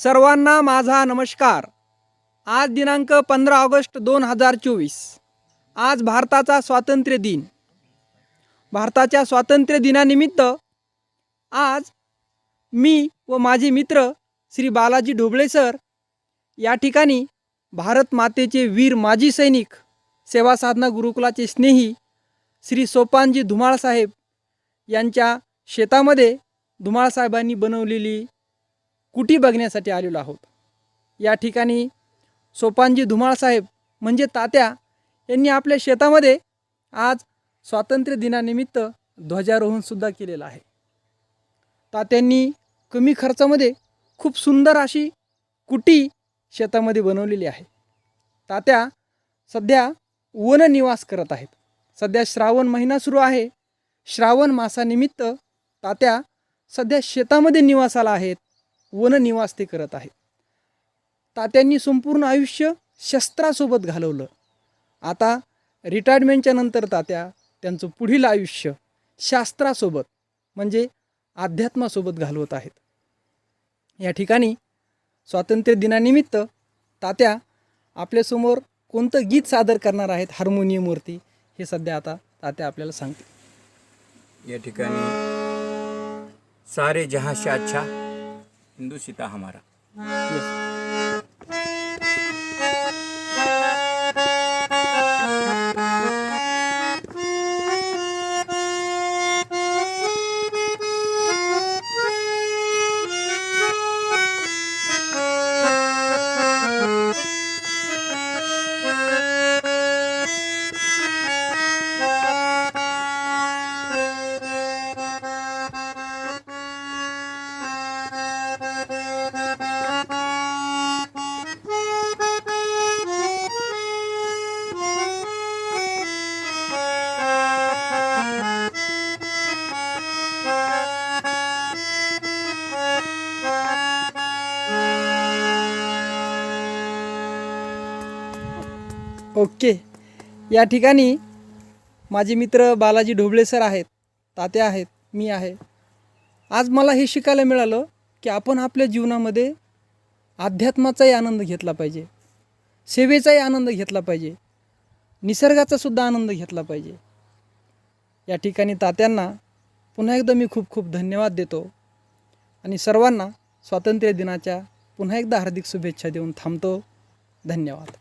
सर्वांना माझा नमस्कार. आज दिनांक पंधरा ऑगस्ट दोन हजार चोवीस. आज भारताचा स्वातंत्र्य दिन. भारताच्या स्वातंत्र्य दिनानिमित्त आज मी व माझे मित्र श्री बालाजी ढोबळे सर या ठिकाणी भारत मातेचे वीर माजी सैनिक सेवा साधना गुरुकुलाचे स्नेही श्री सोपानजी धुमाळ साहेब यांच्या शेतामध्ये धुमाळ साहेबांनी बनवलेली कुटी बघण्यासाठी आलेलो आहोत? या ठिकाणी सोपानजी धुमाळसाहेब म्हणजे तात्या यांनी आपल्या शेतामध्ये आज स्वातंत्र्य दिनानिमित्त ध्वजारोहणसुद्धा केलेलं आहे. तात्यांनी कमी खर्चामध्ये खूप सुंदर अशी कुटी शेतामध्ये बनवलेली आहे. तात्या सध्या वननिवास करत आहेत. सध्या श्रावण महिना सुरू आहे. श्रावण मासानिमित्त तात्या सध्या शेतामध्ये निवासाला आहेत. वननिवास ते करत आहेत. तात्यांनी संपूर्ण आयुष्य शस्त्रासोबत घालवलं. आता रिटायरमेंटच्या नंतर तात्या त्यांचं पुढील आयुष्य शास्त्रासोबत म्हणजे अध्यात्मासोबत घालवत आहेत. या ठिकाणी स्वातंत्र्य दिनानिमित्त तात्या आपल्यासमोर कोणतं गीत सादर करणार आहेत हार्मोनियमवरती हे सध्या आता तात्या आपल्याला सांगते या ठिकाणी सारे जहाँ से अच्छा हिंदू सीता हमारा ओके. या ठिकाणी माझे मित्र बालाजी ढोबळे सर आहेत तात्या आहेत मी आहे. आज मला हे शिकायला मिळालं की आपण आपल्या जीवनामध्ये अध्यात्माचाही आनंद घेतला पाहिजे सेवेचाही आनंद घेतला पाहिजे निसर्गाचा सुद्धा आनंद घेतला पाहिजे. या ठिकाणी तात्यांना पुन्हा एकदा मी खूप खूप धन्यवाद देतो आणि सर्वांना स्वातंत्र्य दिनाच्या पुन्हा एकदा हार्दिक शुभेच्छा देऊन थांबतो. धन्यवाद.